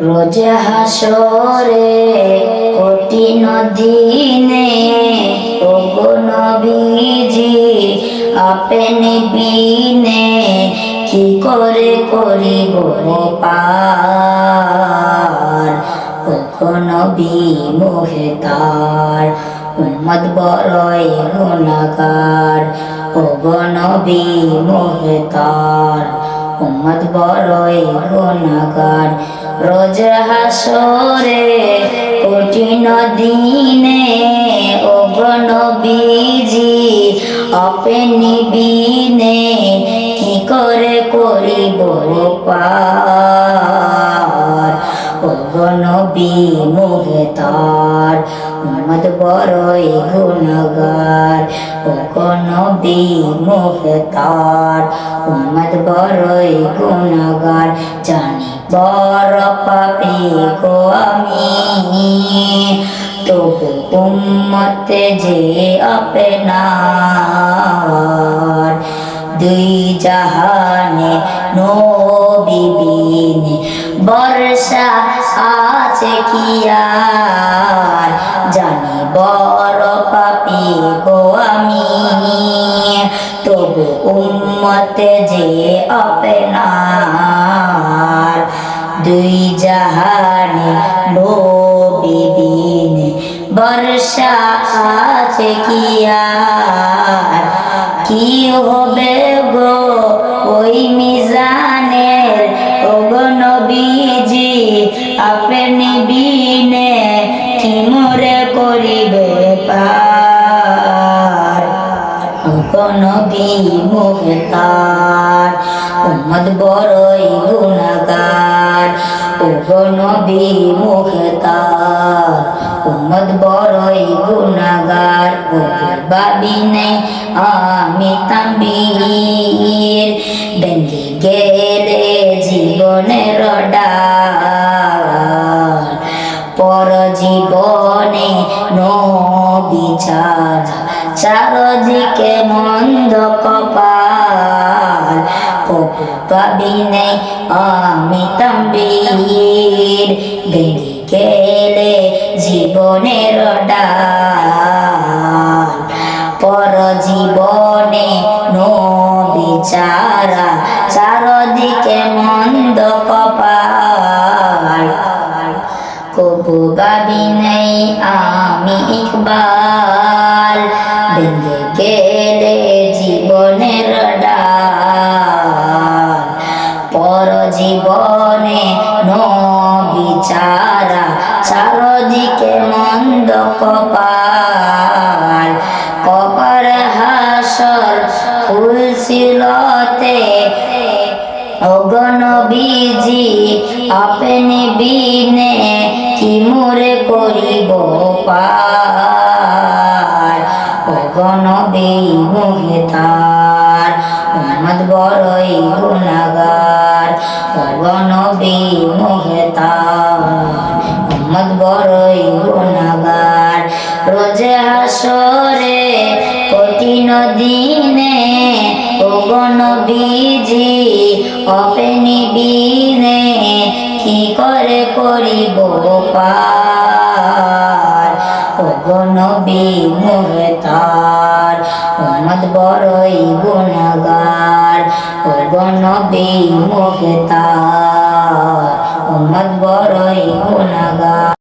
রোজ হাসরে কঠিন দিনে ওগো নবীজি, আপনি বিনে, কি করে করিব পার? ওগো নবী মোহে তার উম্মত বড়ই গুণাগার। ওগো নবী মোহে তার উম্মত বড়ই গুণাগার। রোজ হাসরে, কঠিন দিনে ও নবীজি আপনি বিনে কি করে করিব পার? ও নবী মোহে তার উম্মত বড়ই গুণগার। নবী মোহে তার উম্মত বড়ই গুণগার জানি বড় পাপি গো আমি। তবু উম্মতে যে আপনার। দুই জাহানে নবিবিনে বর্ষা আছে কি আর? জানি বড় পাপি গো আমি। তবু উম্মতে যে আপনার দুই জাহানে নবিবিনে বর্ষা আছে কি আর? আপনি বিনে মোরে করিবে ওগো নবী মুহতার উম্মত বড়ই গুণাগার ওগো নবী মুহতার উম্মত বড়ই গুণাগার ওগোর বাবি নেই আমি তাম্বির পর জীবনে নবিচার চারদিকে মন্দ কপাল পপু পাবি নেই আমি তাম্বির। ভেঙে গেলে জীবনের ডাল, পর জীবনে নবিচারা চারদিকে মন্দ কপাল কবু বাবি নেই আমি ইকবাল। ভেঙে গেলে জীবনের ডাল। পর জীবনে নবিচারা চারদিকে মন্দ কপাল। কপার হাসর ফুল সিলতে অগণবীজি, আপনি বিনে করিব পার। অগণবী মোহে তার উম্মত বড়ই গুণাগার। অগণবী মোহে তার উম্মত বড়ই গুণাগার। রোজ হাসরে, কঠিন দিনে ওগণ বীজি অপেনি বিনে, কি করে করিব পার? ওগণ বি মুহতার উম্মত বড়ই গুণগার। ওগণ বি মুহতার উম্মত বড়ই গুণাগার।